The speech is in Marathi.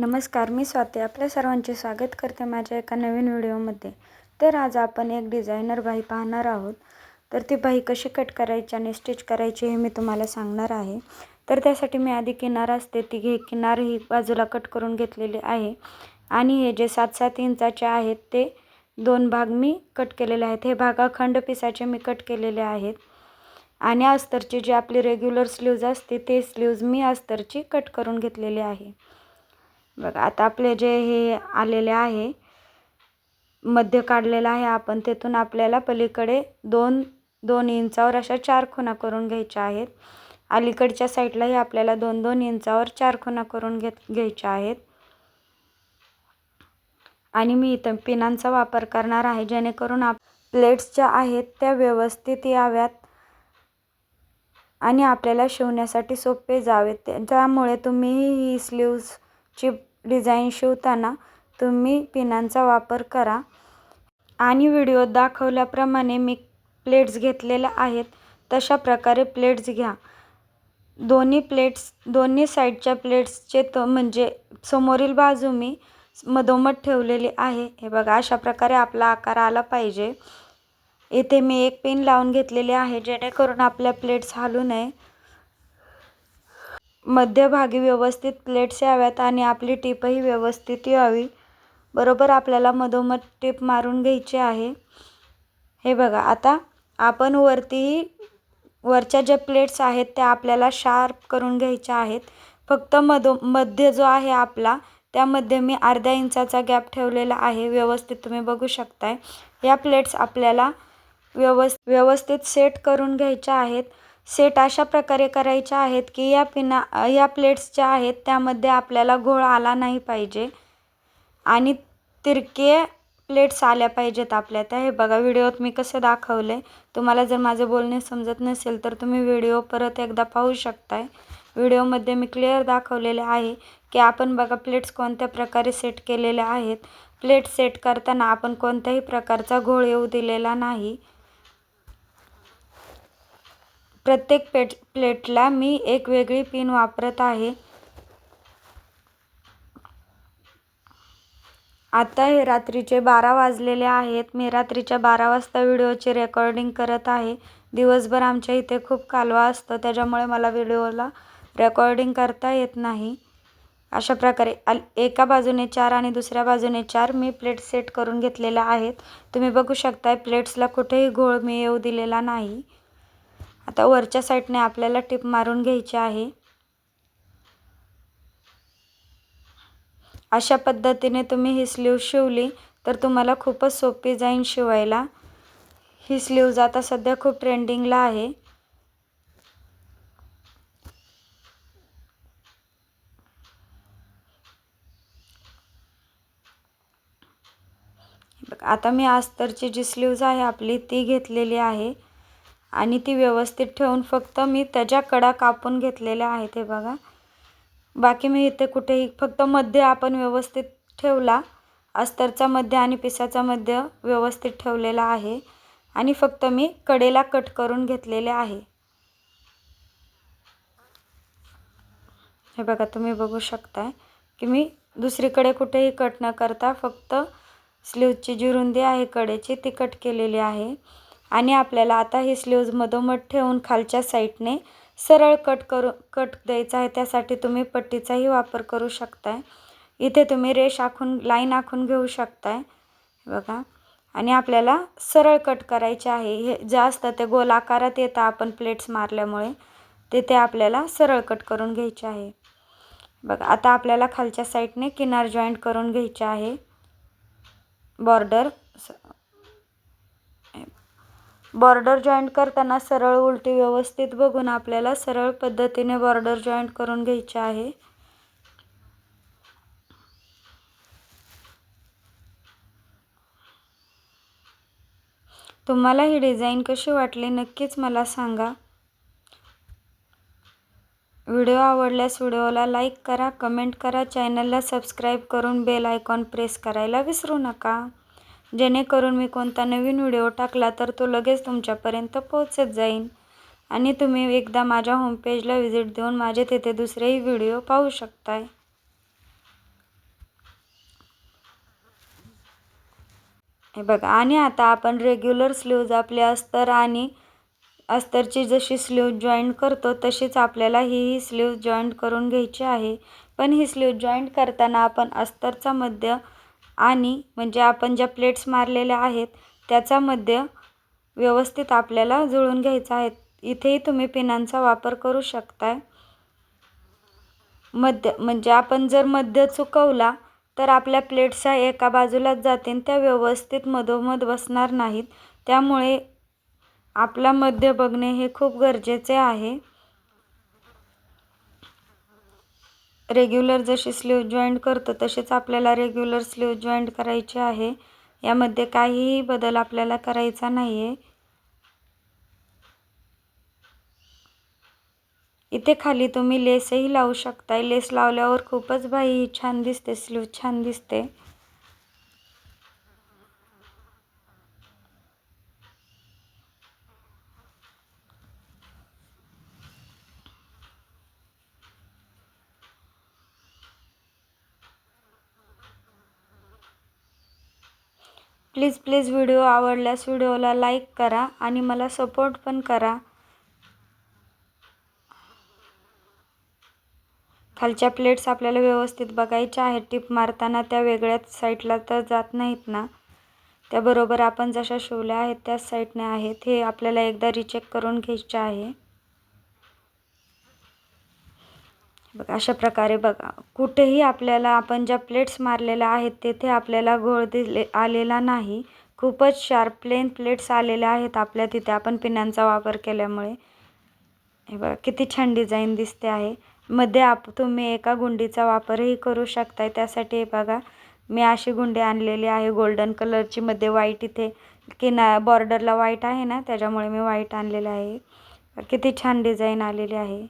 नमस्कार मी स्वाती. आपल्या सर्वांचे स्वागत करते माझ्या एका नवीन व्हिडिओमध्ये. तर आज आपण एक डिझायनर बाई पाहणार आहोत. तर ती बाई कशी कट करायची आणि स्टिच करायची हे मी तुम्हाला सांगणार आहे. तर त्यासाठी मी आधी किनार असते ती घे किनार ही बाजूला कट करून घेतलेली आहे. आणि हे जे सात सात इंचाचे आहेत ते दोन भाग मी कट केलेले आहेत. हे भाग अखंड पिसाचे मी कट केलेले आहेत. आणि अस्तरची जी आपली रेग्युलर स्लीव्ज असते ते स्लीव्ज मी अस्तरची कट करून घेतलेली आहे. बघा आता आपले जे हे आलेले आहे मध्य काढलेलं आहे आपण तेथून आपल्याला पलीकडे दोन दोन इंचावर अशा चार खुणा करून घ्यायच्या आहेत. अलीकडच्या साईडलाही आपल्याला दोन दोन इंचावर चार खुणा करून घेत घ्यायच्या आहेत. आणि मी इथं पिनांचा वापर करणार आहे जेणेकरून आप प्लेट्स ज्या आहेत त्या व्यवस्थित याव्यात आणि आपल्याला शिवण्यासाठी सोपे जावेत. त्यामुळे तुम्ही ही ची डिझाईन शिवताना तुम्ही पिनांचा वापर करा. आणि व्हिडिओत दाखवल्याप्रमाणे मी प्लेट्स घेतलेल्या आहेत तशा प्रकारे प्लेट्स घ्या. दोन्ही प्लेट्स दोन्ही साईडच्या प्लेट्सचे तो म्हणजे समोरील बाजू मी मधोमध ठेवलेली आहे. हे बघा अशा प्रकारे आपला आकार आला पाहिजे. इथे मी एक पिन लावून घेतलेली आहे जेणेकरून आपल्या प्लेट्स हालू नये. मध्यभागी व्यवस्थित प्लेट्स याव्यात आणि आपली टीपही व्यवस्थित यावी. बरोबर आपल्याला मधोमध टीप मारून घ्यायची आहे. हे बघा आता आपण वरतीही वरच्या ज्या प्लेट्स आहेत त्या आपल्याला शार्प करून घ्यायच्या आहेत. फक्त मधो मध्य जो आहे आपला त्यामध्ये मी अर्ध्या इंचाचा गॅप ठेवलेला आहे. व्यवस्थित तुम्ही बघू शकताय. या प्लेट्स आपल्याला व्यवस् व्यवस्थित सेट करून घ्यायच्या आहेत. सेट अशा प्रकारे करायच्या आहेत की या पिना या प्लेट्स ज्या आहेत त्यामध्ये आपल्याला घोळ आला नाही पाहिजे. आणि तिरके प्लेट्स आल्या पाहिजेत आपल्या त्या. हे बघा व्हिडिओत मी कसं दाखवले तुम्हाला जर माझं बोलणे समजत नसेल तर तुम्ही व्हिडिओ परत एकदा पाहू शकताय. व्हिडिओमध्ये मी क्लिअर दाखवलेले आहे की आपण बघा प्लेट्स कोणत्या प्रकारे सेट केलेल्या आहेत. प्लेट सेट करताना आपण कोणत्याही प्रकारचा घोळ येऊ दिलेला नाही. प्रत्येक पेट प्लेटला मी एक वेगळी पिन वापरत आहे. आता हे रात्रीचे बारा वाजलेले आहेत. मी रात्रीच्या बारा वाजता व्हिडिओची रेकॉर्डिंग करत आहे. दिवसभर आमच्या इथे खूप कालवा असतो त्याच्यामुळे मला व्हिडिओला रेकॉर्डिंग करता येत नाही. अशा प्रकारे अल एका बाजूने चार आणि दुसऱ्या बाजूने चार मी प्लेट सेट करून घेतलेल्या आहेत. तुम्ही बघू शकताय प्लेट्सला कुठेही घोळ मी येऊ दिलेला नाही. आता वरच्या साईडने आपल्याला टिप मारून घ्यायची आहे. अशा पद्धतीने तुम्ही ही स्लीव शिवली तर तुम्हाला खूपच सोपी जाईन शिवायला. ही स्लीव्ज आता सध्या खूप ट्रेंडिंगला आहे. आता मी अस्तरची जी स्लीव्ज आहे आपली ती घेतलेली आहे. आणि ती व्यवस्थित ठेवून फक्त मी त्याच्या कडा कापून घेतलेल्या आहेत हे बघा. बाकी मी इथे कुठेही फक्त मध्य आपण व्यवस्थित ठेवला. अस्तरचा मध्य आणि पिसाचा मध्य व्यवस्थित ठेवलेला आहे. आणि फक्त मी कडेला कट करून घेतलेले आहे. हे बघा तुम्ही बघू शकताय की मी दुसरीकडे कुठेही कट न करता फक्त स्लीवची जी रुंदी आहे कडेची ती कट केलेली आहे. आणि आपल्याला आता हे स्लीव्ज मधोमध ठेवून खालच्या साईडने सरळ कट करू कट द्यायचा आहे. त्यासाठी तुम्ही पट्टीचाही वापर करू शकताय. इथे तुम्ही रेष आखून लाईन आखून घेऊ शकताय. बघा. आणि आपल्याला सरळ कट करायचे आहे. हे जास्त ते गोल आकारात येतं आपण प्लेट्स मारल्यामुळे. तिथे आपल्याला सरळ कट करून घ्यायचे आहे. बघा. आता आपल्याला खालच्या साईडने किनार जॉईंट करून घ्यायचे आहे. बॉर्डर बॉर्डर जॉईंट करताना सरळ उलटी व्यवस्थित बघून आपल्याला सरळ पद्धतीने बॉर्डर जॉईंट करून घ्यायचे आहे. तुम्हाला ही डिझाईन कशी वाटली नक्कीच मला सांगा. व्हिडिओ आवडल्यास व्हिडिओला लाईक करा कमेंट करा चॅनलला सबस्क्राईब करून बेल आयकॉन प्रेस करायला विसरू नका. जेणेकरून मी कोणता नवीन व्हिडिओ टाकला तर तो लगेच तुमच्यापर्यंत पोहोचत जाईल आणि तुम्ही एकदा माझ्या होमपेजला व्हिजिट देऊन माझे तिथे दुसरेही व्हिडिओ पाहू शकताय. हे बघा आणि आता आपण रेग्युलर स्लीव्ज आपले अस्तर आणि अस्तरची जशी स्लीव जॉईंट करतो तशीच आपल्याला ही ही स्लीव जॉईंट करून घ्यायची आहे. पण ही स्लीव जॉईंट करताना आपण अस्तरचा मध्य आणि म्हणजे आपण ज्या प्लेट्स मारलेल्या आहेत त्याचा व्यवस्थित आपल्याला जुळून घ्यायचा आहे. इथेही तुम्ही पिनांचा वापर करू शकताय. मध्य म्हणजे आपण जर मध्य चुकवला तर आपल्या प्लेट्सच्या एका बाजूलाच जातील त्या व्यवस्थित मधोमध बसणार नाहीत. त्यामुळे आपला मध्य बघणे हे खूप गरजेचे आहे. रेग्युलर जशी स्लीव जॉईंट करतो तसेच आपल्याला रेग्युलर स्लीव जॉईंट करायची आहे. यामध्ये काहीही बदल आपल्याला करायचा नाही आहे इथे खाली तुम्ही लेसही लावू शकताय. लेस लावल्यावर खूपच बाई छान दिसते स्लीव छान दिसते. प्लीज प्लीज व्हिडिओ आवडल्यास व्हिडिओला लाईक करा आणि मला सपोर्ट पण करा. खालच्या प्लेट्स आपल्याला व्यवस्थित बघायच्या आहेत. टिप मारताना त्या वेगळ्याच साईडला तर जात नाहीत ना? त्याबरोबर आपण जशा शिवल्या आहेत त्याच साईडने आहेत. हे आपल्याला एकदा रिचेक करून घ्यायचे आहे. बघा अशा प्रकारे बघा. कुठेही आपल्याला आपण ज्या प्लेट्स मारलेल्या आहेत तेथे आपल्याला घोळ दिले आलेला नाही. खूपच शार्प प्लेन प्लेट्स आलेल्या आहेत आपल्या तिथे आपण पिनांचा वापर केल्यामुळे. हे बघा किती छान डिझाईन दिसते आहे. मध्ये आप तुम्ही एका गुंडीचा वापरही करू शकताय. त्यासाठी हे बघा मी अशी गुंडी आणलेली आहे गोल्डन कलरची मध्ये व्हाईट इथे किना बॉर्डरला व्हाईट आहे ना त्याच्यामुळे मी व्हाईट आणलेलं आहे. किती छान डिझाईन आलेली आहे.